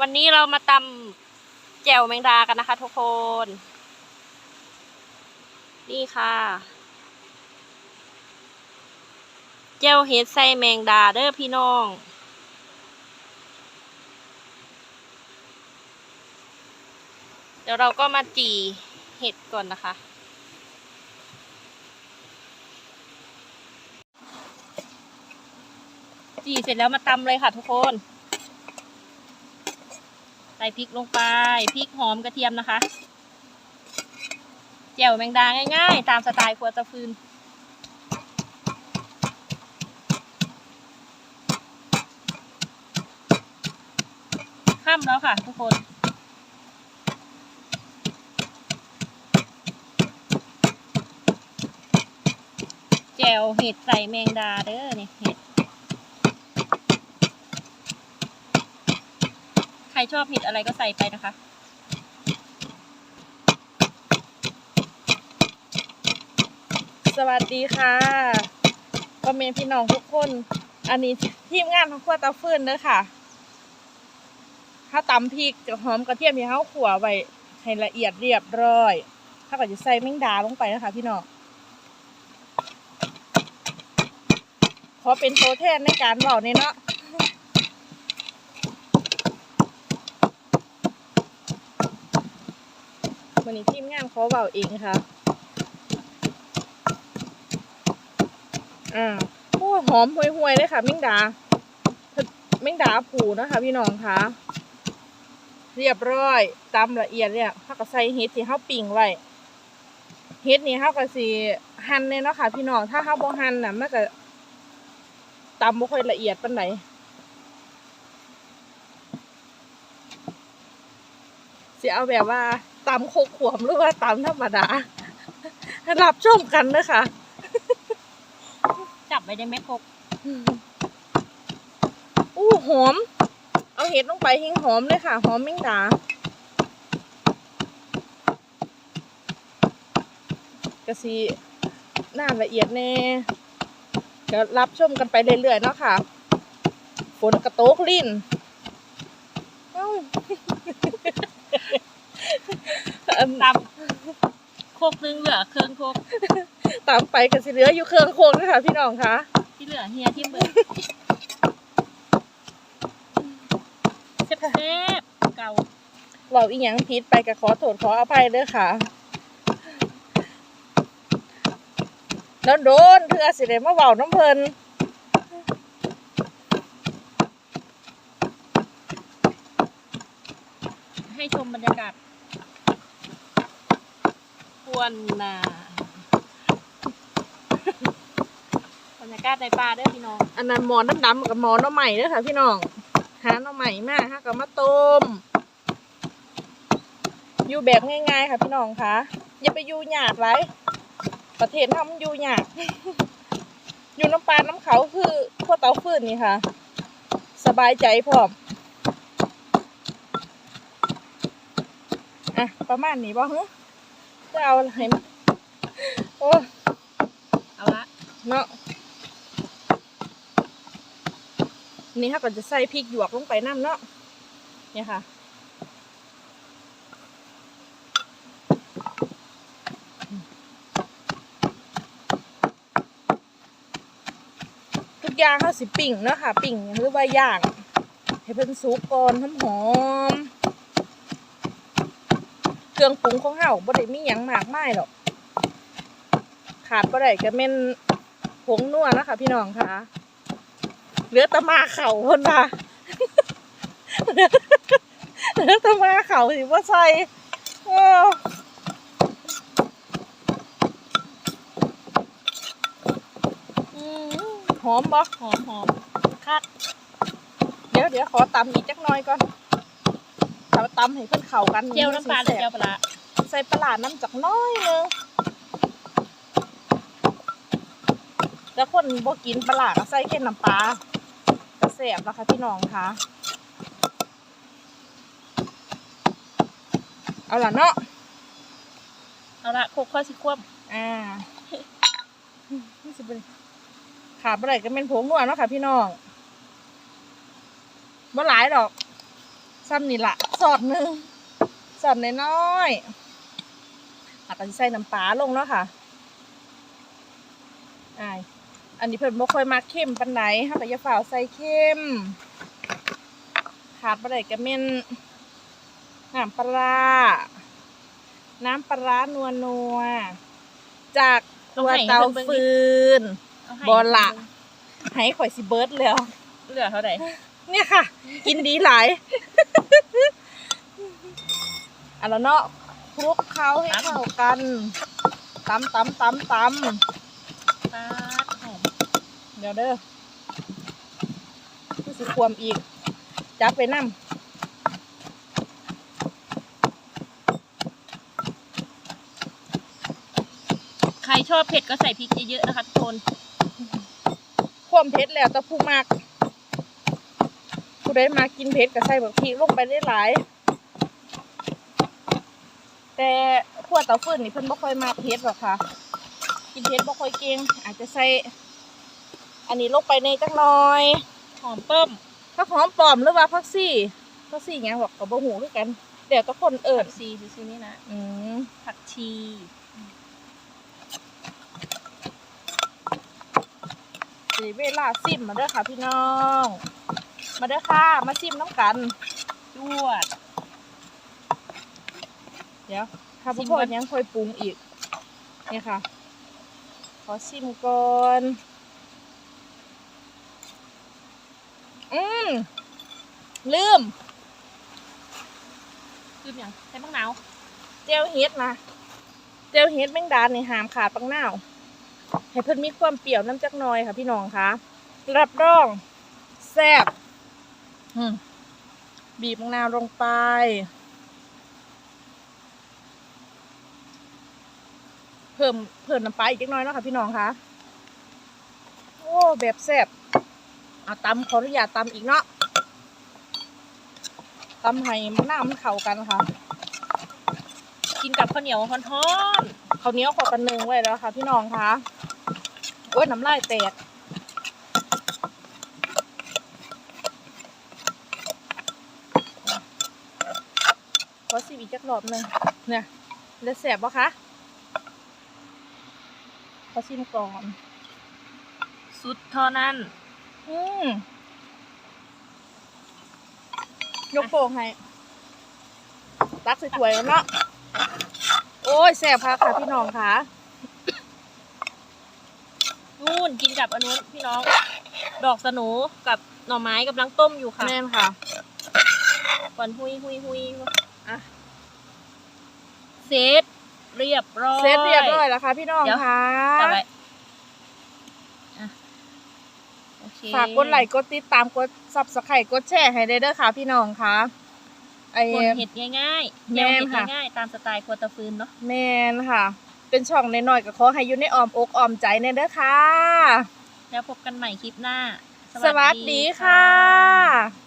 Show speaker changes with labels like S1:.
S1: วันนี้เรามาตำแจ่วแมงดากันนะคะทุกคน นี่ค่ะ แจ่วเห็ดใส่แมงดาเด้อพี่น้อง เดี๋ยวเราก็มาจีเห็ดก่อนนะคะจีเสร็จแล้วมาตำเลยค่ะทุกคน ส่พริกลงไปพริกหอมกระเทียมนะคะแจ่วแมงดาง่ายๆ ตามสไตล์ครัวตะฟืนค่ำแล้วค่ะทุกคนแจ่วเห็ดใส่แมงดาเด้อเนี่ยเห็ด ใครชอบเห็ดอะไรก็ใส่ไปนะคะ
S2: สวัสดีค่ะพ่อแม่พี่น้องทุกคน อันนี้ทีมงานของครัวเตาฟื้นเด้อค่ะข้าวตำพริกกับหอมกระเทียมที่ข้าวขัวไว้ให้ละเอียดเรียบร้อยถ้าก็จะใส่แมงดาลงไปนะคะ พี่น้องขอเป็นโทแทนในการเบาเนี่ยเนาะ วันนี้ทีมงานขอเบาเองค่ะอ่าโอ้หอมห่วยๆเลยค่ะแมงดาแมงดาผูนะคะพี่น้องคะเรียบร้อยตำละเอียดเนี่ยเขาก็ใส่เห็ดที่เขาปิ่งไว้เห็ดนี่เขาก็สิหั่นเลยเนาะค่ะ พี่น้องถ้าเขาบ่หั่นน่ะมันก็ตำบ่ค่อยละเอียดปานไหนสิเอาแบบว่า ตำโคกขวมหรือว่าตำธรรมดารับชมกันเด้อค่ะ
S1: จับไว้ได้ไหมครก
S2: อู้หอม เอาเห็ดลงไปหิ้งหอมเลยค่ะ หอมแมงดากะสีน่าละเอียดแน่ก็รับชมกันไปเรื่อยๆเนาะค่ะ ฝนกระโตกลิ้นเอ้าอัน
S1: ตำโคกนึงเหลือเครื่องโคก
S2: ตามไปก็สิเหลืออยู่เครื่องโคงนะคะพี่น้องคะ
S1: ที่เหลือเฮียที่เบิร์เซฟๆเก่า
S2: เราอีหยังผิดไปก็ขอโทษขออภัยเด้อค่ะโดนโดนๆเพื่อสิได้มาเว้าน้ำเพลิน
S1: ให้ชมบรรยากาศค วนนาบรรยากาศในป่าเด้อพี่น้อง
S2: อันนั้นหมอนดำๆกับหมอนน้ำใหม่เด้อค่ะ พี่น้อง หาหน้ำใหม่มาฮะก็มาต้ม อยู่แบบง่ายๆค่ะพี่น้องคะอย่าไปอยู่ยากไรประเทศทำอยู่ยากอยู่น้ำปลาน้ำเขาคือพวกเตาฟืนนี่ค่ะ สบายใจพร้อมอะประมาณนี้ป่ฮะ จะเอาอะไรมาโอ้
S1: เอาละ
S2: เนาะนี่ค่ะก็จะใส่พริกหยวกลงไปน้ำเนาะเนี่ยค่ะทุกอย่างเขาสิปิ่งเนาะค่ะ ปิ่งหรือว่าย่างให้เพิ่นสุกก่อนหอมหอมๆ เครื่องปรุงของเฮาบ่ได้มีหยังมากมายหรอกขาดบ่ได้ก็แม่นผงนัวนะคะพี่น้องค่ะเหลือแตะมาเข่าเพิ่นว่าเหลือแตะมาเข่าสิบ่ใส่เอออืมหอมบ่
S1: หอมหอมคัก
S2: เดี๋ยวเดี๋ยวขอตำอีกจักหน่อยก่อน ตำให้เพิ่นเข้ากัน
S1: เจียวน้ำปลาหรือเจียวปลาร้า
S2: ใส่ปลาร้าน้ำจักหน้อยหนึงแล้วคนบ่กินปลาร้าก็ใส่แค่น้ำปลาก็แซ่บแล้วค่ะพี่น้องค่ะเอาล่ะเนาะ
S1: เอาละโคกข้อสิควบ
S2: อ่านี่สิบขาดบ่ได้ก็เป็นผงนัวเนาะค่ะพี่น้องบ่หลายดอกซ้ำนี่ละ สอดหนึ่งสอดน้อยๆอาจจะใส่น้ำปลาลงเนาะค่ะอายอันนี้เพิ่นบ่ค่อยมาเข้มปานไหนเฮาก็อย่าฝ่าวใส่เข้ม ขาดบ่ได้ก็แม่นน้ำปลาร้าน้ำปลาร้านัวนัวๆจากตัวเตาฟืน
S1: เอาให้
S2: บอละให้ข่อยสิเบิร์ดแล้ว
S1: เหลือเท่าไหร่
S2: เนี่ยค่ะ กินดีหลาย อันแล้วเนาะคลุกเคล้าให้เข้ากันตำตำตำต
S1: ปาดหอมำ
S2: เดี๋ยวเด้อคือสิควมอีก จับไปน้
S1: ใครชอบเผ็ดก็ใส่พริกเยอะๆนะคะทุกคนำ
S2: ควมเผ็ดแล้วแต่ผู้มาก ผู้ใดมากินเผ็ดก็ใส่บักพริกลงไปได้หลาย แต่พวกเตาฟืนนี่เพิ่นบ่ค่อยมาเผ็ดหรอกค่ะ กินเผ็ดบ่ค่อยเก่งอาจจะใส่ อันนี้ลงไปในจักหน่อย
S1: หอมเปิ้ม
S2: ผักหอมปลอมหรือว่าผักซี่ผักซี่ไงบอกกับบ่หูคือกันเดี๋ยวก็คนเอิญ
S1: ผักชีซื้อๆนี่นะ
S2: อืม
S1: ผักชี
S2: สิเวลาซิมมาเด้อค่ะพี่น้อง มาเด้อค่ะ มาซิมน้ำกัน
S1: จวด
S2: เดี๋ยวถ้า
S1: ซิ
S2: พ่
S1: ม
S2: อ
S1: ก่อน
S2: ยังค่อยปรุงอีกนี่ค่ะ ขอซิมก่อน อืมลืม
S1: คืออย่างใส่มะนาว
S2: เจลเฮ็ดนะเจลเฮ็ดแมงดาในหามขาดปังนาวให้เพิ่นมีความเปรี้ยวน้ำจักหน่อยค่ะพี่น้องคะรับรองแซ่บอืมบีบมะนาวลงไป เพิ่มเพิ่มน้ำปลาอีกเล็กน้อยเนาะค่ะพี่น้องคะโอ้แบบแซ่บเอาตำขออนุญาตตำอีกเนาะตำให้มะนาวมันเข้ากันค่ะ
S1: กินกับข้าวเหนียวฮ้อน
S2: ข้าวเหนียวขอกันหนึ่งไว้แล้วค่ะ พี่น้องคะโอ้ยน้ำลายแตกขอสิบอีกจักรอบหนึ่งเนี่ยจะแสบปะคะ ขอชิมก่อน
S1: ๆสุดเท่านั้น
S2: อืมยกโป่งให้ตักใส่ถ้วยแล้วเนาะโอ้ยแสบค่ะค่ะพี่น้องค่ะ
S1: นู่นกินกับอันนู้นพี่น้อง ดอกสนูกับหน่อไม้กำลังต้มอยู่ค่ะ
S2: แม่นค่ะ
S1: ก่อนหุยหุยหุย
S2: อะ
S1: เซต เรียบร้อย
S2: เสร็จเรียบร้อยแล้วค่ะพี่น้อง
S1: เดี๋ยว
S2: ค่ะ
S1: จับไว้อะโอเค
S2: ฝากกดไลค์กดติดตามกดซับสไครต์กดแชร์ให้ได้เด้อค่ะพี่น้องค่ะไอ
S1: คนเห็ดง่ายๆ
S2: แม่
S1: แนว
S2: น
S1: เห็ด
S2: ค่ะ
S1: ง่ายๆตามสไตล์ครัวตะฟืนเนาะ
S2: แมนค่ะ เป็นช่องน้อยๆก็ขอให้อยู่ในอ้อมอกอ้อมใจในเด้อค่ะ
S1: แล้วพบกันใหม่คลิปหน้า
S2: สวัสดีค่ะ